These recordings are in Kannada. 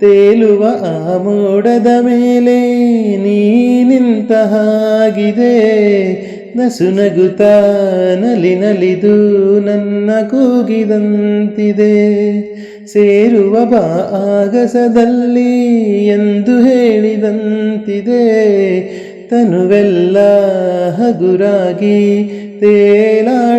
ತೇಲುವ ಆ ಮೋಡದ ಮೇಲೆ ನೀ ನಿಂತ ಹಾಗಿದೆ ನಸು ನಗುತ್ತ ನಲಿ ನಲಿದು ನನ್ನ ಕೂಗಿದಂತಿದೆ. ಸೇರುವ ಬಾ ಆಗಸದಲ್ಲಿ ಎಂದು ಹೇಳಿದಂತಿದೆ. ತನುವೆಲ್ಲ ಹಗುರಾಗಿ ತೇಲಾಡುವಂತಿದೆ.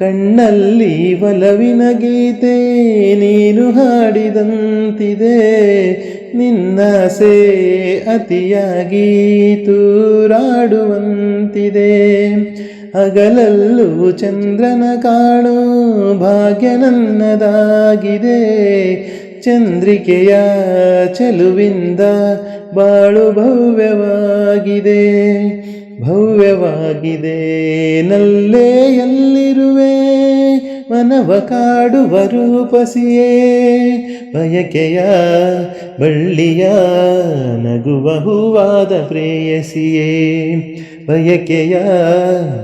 ಕಣ್ಣಲ್ಲಿ ಒಲವಿನ ಗೀತೆ ನೀನು ಹಾಡಿದಂತಿದೆ. ನಿನ್ನಾಸೆ ಅತಿಯಾಗಿ ತೂರಾಡುವಂತಿದೆ ಹಗಲಲ್ಲೂ ಚಂದ್ರನ ಕಾಣು ಭಾಗ್ಯ ನನ್ನದಾಗಿದೆ. ಚಂದ್ರಿಕೆಯ ಚೆಲುವಿಂದ ಬಾಳು ಭವ್ಯವಾಗಿದೆ. ಭವ್ಯವಾಗಿದೆ ನಲ್ಲೇ ಎಲ್ಲಿರುವೆ ಮನವ ಕಾಡುವ ರೂಪಸಿಯೇ. ಬಯಕೆಯ ಬಳ್ಳಿಯ ನಗುವ ಹೂವಾದ ಪ್ರೇಯಸಿಯೇ. ಬಯಕೆಯ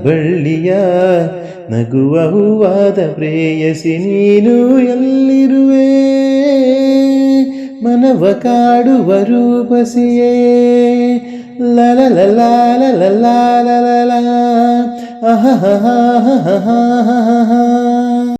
ಬಳ್ಳಿಯ ನಗುವ ಹೂವಾದ ಪ್ರೇಯಸಿ, ನೀನು ಎಲ್ಲಿರುವೆ? ಮಾನವ ಕಾಡುವ ರೂಪಸಿಯೇ ಲಲ ಲಲ ಲಲ ಲಲ ಲಲ ಅಹ